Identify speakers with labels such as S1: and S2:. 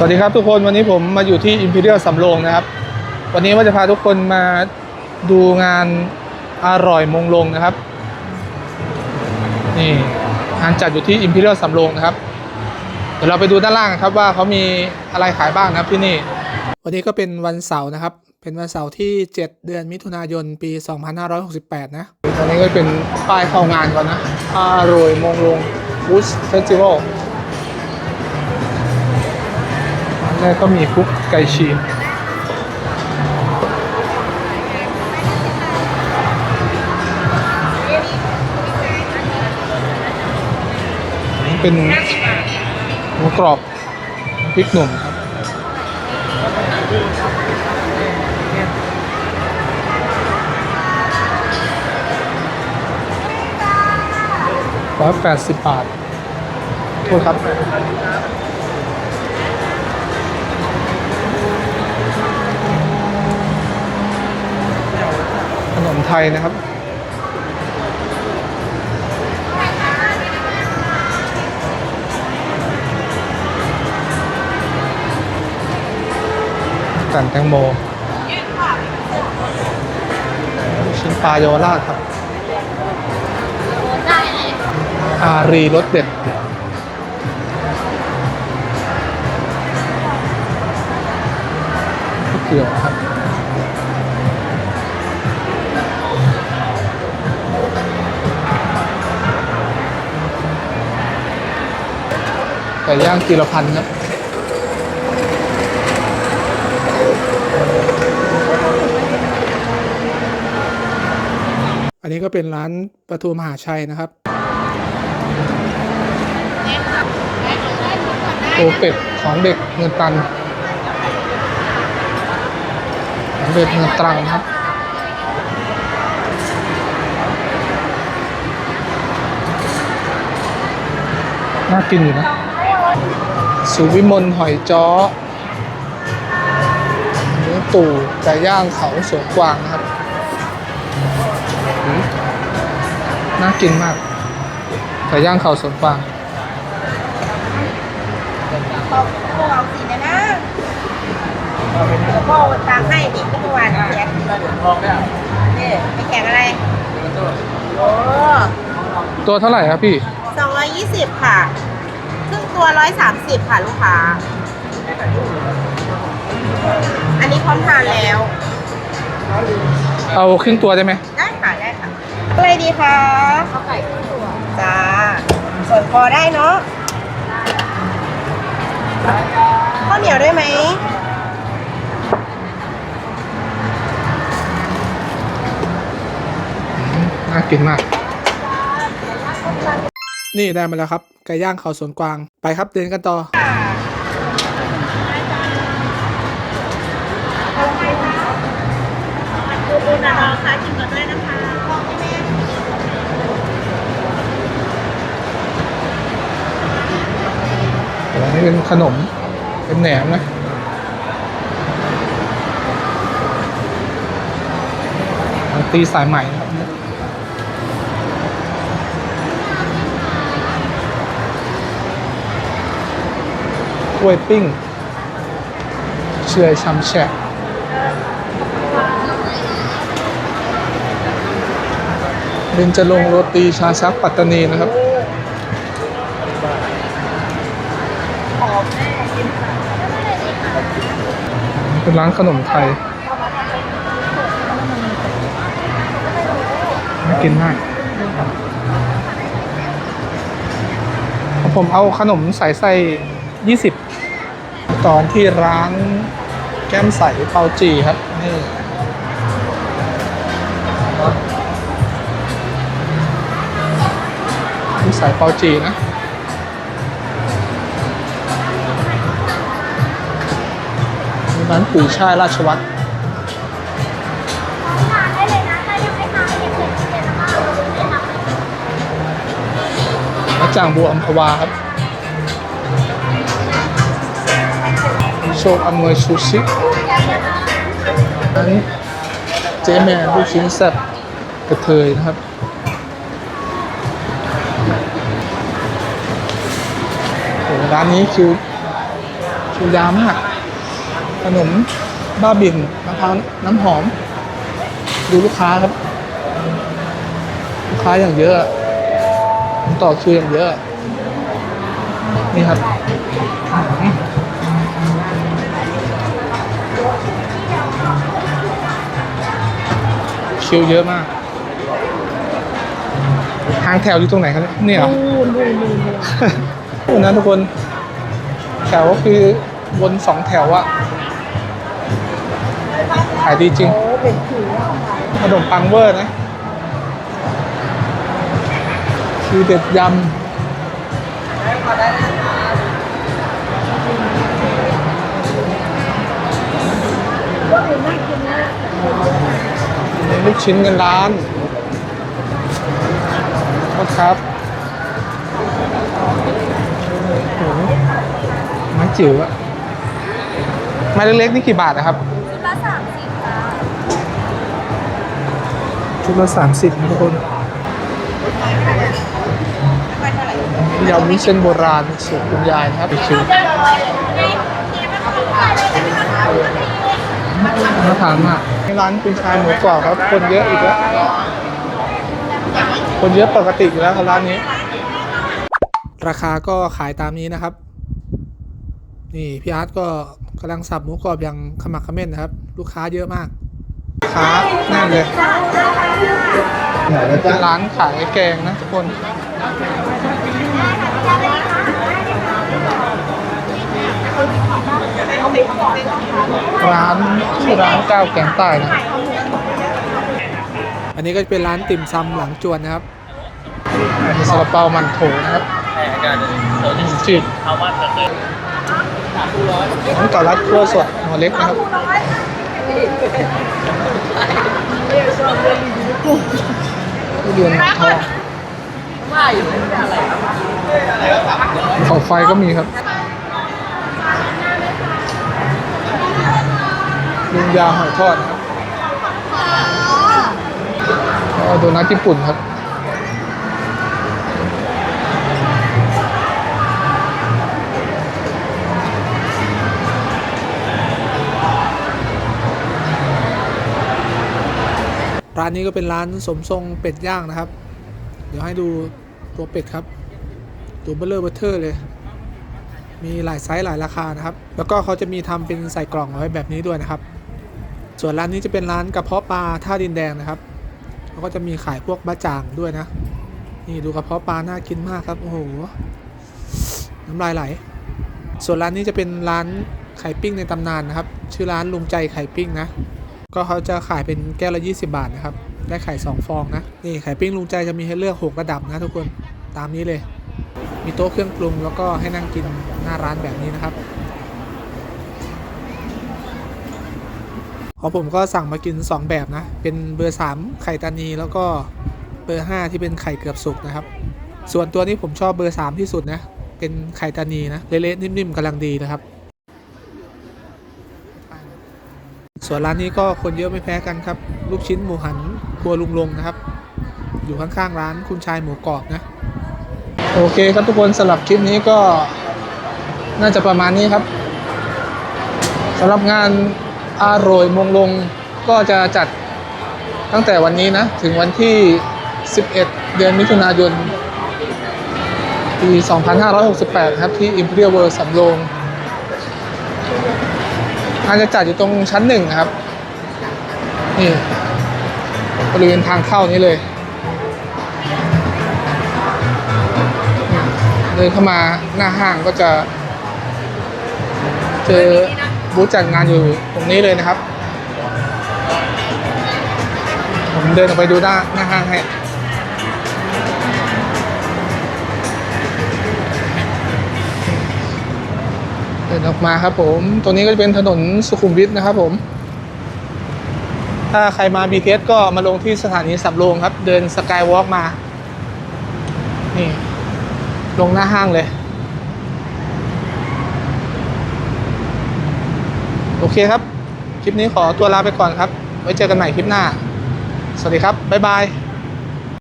S1: สวัสดีครับทุกคนวันนี้ผมมาอยู่ที่ Imperial สำโรงนะครับ วันนี้ว่าจะพาทุกคนมาดูงานอร่อยมงลงนะครับ นี่งานจัดอยู่ที่ Imperial สำโรงนะครับ เดี๋ยวเราไปดูด้านล่างครับว่าเขามีอะไรขายบ้างนะครับที่นี่ วันนี้ก็เป็นวันเสาร์นะครับ เป็นวันเสาร์ที่ 7 เดือนมิถุนายนปี 2568 นะตอนนี้ก็เป็นป้ายเข้างานก่อนนะอร่อยมงลง Food Festival แรกก็มีคุกไก่ฉีกอันเป็นหมูกรอบพริกหนุ่มครับร้อยแปดสิบบาทโทษครับ นมไทยนะครับ กันแตงโม ชิ้นปลาเยาวราชครับ อารีรสเด็ดเตี๋ยวครับ ไก่ย่างกีรพันครับอันนี้ก็เป็นร้านประตูมหาชัยนะครับโอเป็ดของเด็กเงินตันของเด็กเงินตรังครับน่ากินอยู่นะ สุวิมลหอยจ้อเนื้อตู่ไก่ย่างเขาสวนกวางนะครับอืมน่ากินมากไก่ย่างเขาสวนกวาง
S2: เขาเขาเอาสีนะนะพ่อตามให้ดิเมื่อวานแจกนี่ไปแข่งอะไร โอ้
S1: ตัวเท่าไหร่ครับพี่
S2: สองร้อยยี่สิบค่ะครึ่ง ตัวร้อยสามสิบค่ะลูกค้า อันนี้พร้อมทานแล้ว
S1: เอาครึ่งตัวได้ไหม
S2: ได้ค่ะได้ค่ะอะไรดีคะข้าวไก่ครึ่งตัวจ้าส่วนคอได้เนาะข้าวเหนียวด้วยไหม
S1: น่ากินมาก นี่ได้มาแล้วครับไก่ย่างเขาสวนกวางไปครับเดินกันต่อ
S2: ดูดูนะน้องคะชิมกันด้วยนะคะ
S1: อันนี้เป็นขนม เป็นแหนมนะ ตีสายใหม่นะครับ กล้วยปิ้ง เชื่อยชำแฉะเบนจะลงโรตีชาชักปัตตานีนะครับเป็นร้านขนมไทยน่ากินมากผมเอาขนมใส่ไส้20 ตอนที่ร้านแก้มใสเปาจีครับ นี่นี่ใส่เปาจีนะร้านปุ๋ยช่ายราชวัตรและจางบัวอัมพวาครับ โชคอำนวยชูชิร้านเจ๊แมนลูกชิ้นแซ่บกระเทยนะครับโหร้านนี้คิวคิวยาวมาก ขนมบ้าบินมะพร้าวน้ำหอม ดูลูกค้าครับ ลูกค้าอย่างเยอะ ต่อคิวอย่างเยอะ นี่ครับ คิวเยอะมาก ทางแถวอยู่ตรงไหนครับเนี่ยเหรอ
S2: นูนนูนนูนนูน
S1: ดูนะทุกคน แถวก็คือวนสองแถวอะขายดีจริง
S2: โอ้เป็นผิว
S1: ขนมปังเวอร์นะ คือเด็ดยำ ลูกชิ้นกันร้านโทษครับโอ้โหไม้จิ๋วอะไม้เล็กๆนี่กี่บาทนะครับ ชุดละสามสิบนะทุกคนยำวุ้นเส้นโบราณสูตรคุณยายนะครับชิว น่าทานมากในร้านคุณชายหมูกรอบครับ คนเยอะอีกแล้ว คนเยอะปกติอยู่แล้วครับร้านนี้ ราคาก็ขายตามนี้นะครับ นี่พี่อาร์ตก็กำลังสับหมูกรอบอย่างขมักเขม้นนะครับ ลูกค้าเยอะมากลูกค้าแน่นเลยเป็นร้านขายแกงนะทุกคน ร้านชื่อร้านก้าวแกงใต้นะ อันนี้ก็จะเป็นร้านติ่มซำหลังจวนนะครับมีซาลาเปามันโถนะครับจืดน้ำเกาลัดคั่วสดหัวเล็กนะครับทุเรียนหมอนทองเขาไฟก็มีครับ ลุงยาหอยทอดครับโดนัทญี่ปุ่นครับร้านนี้ก็เป็นร้านสมทรงเป็ดย่างนะครับ เดี๋ยวให้ดูตัวเป็ดครับ ตัวเบลเลอร์เบเทอร์เลย มีหลายไซส์หลายราคานะครับ แล้วก็เขาจะมีทำเป็นใส่กล่องเอาไว้แบบนี้ด้วยนะครับ ส่วนร้านนี้จะเป็นร้านกระเพาะปลาท่าดินแดงนะครับเขาก็จะมีขายพวกบะจ่างด้วยนะ นี่ดูกระเพาะปลาน่ากินมากครับโอ้โหน้ำลายไหล ส่วนร้านนี้จะเป็นร้านไข่ปิ้งในตำนานนะครับ ชื่อร้านลุงใจไข่ปิ้งนะ ก็เขาจะขายเป็นแก้วละ 20 บาทนะครับ ได้ไข่ 2 ฟองนะ นี่ไข่ปิ้งลุงใจจะมีให้เลือก 6 ระดับนะทุกคน ตามนี้เลย มีโต๊ะเครื่องปรุงแล้วก็ให้นั่งกินหน้าร้านแบบนี้นะครับ ของผมก็สั่งมากิน 2 แบบนะ เป็นเบอร์ 3 ไข่ตานีแล้วก็เบอร์ 5 ที่เป็นไข่เกือบสุกนะครับ ส่วนตัวนี้ผมชอบเบอร์ 3 ที่สุดนะ เป็นไข่ตานีนะ เละๆนิ่มๆกำลังดีนะครับ ส่วนร้านนี้ก็คนเยอะไม่แพ้กันครับ ลูกชิ้นหมูหันครัวลุงลงนะครับ อยู่ข้างๆร้านคุณชายหมูกรอบนะ โอเคครับทุกคนสำหรับคลิปนี้ก็น่าจะประมาณนี้ครับสำหรับงาน อร่อยมงลงก็จะจัดตั้งแต่วันนี้นะ ถึงวันที่ 11 เดือนมิถุนายนปี 2568 ครับ ที่ Imperial World สำโรงงานจะจัดอยู่ตรงชั้นหนึ่งครับ นี่บริเวณทางเข้านี้เลย เดินเข้ามาหน้าห้างก็จะ เจอ บูธจัดงานอยู่ตรงนี้เลยนะครับ ผมเดินออกไปดูหน้าหน้าห้างให้เดินออกมาครับผม ตรงนี้ก็จะเป็นถนนสุขุมวิทนะครับผม ถ้าใครมา BTS ก็มาลงที่สถานีสำโรงครับ เดินสกายวอล์กมา นี่ ลงหน้าห้างเลย โอเคครับ คลิปนี้ขอตัวลาไปก่อนครับ ไว้เจอกันใหม่คลิปหน้า สวัสดีครับ บ๊ายบาย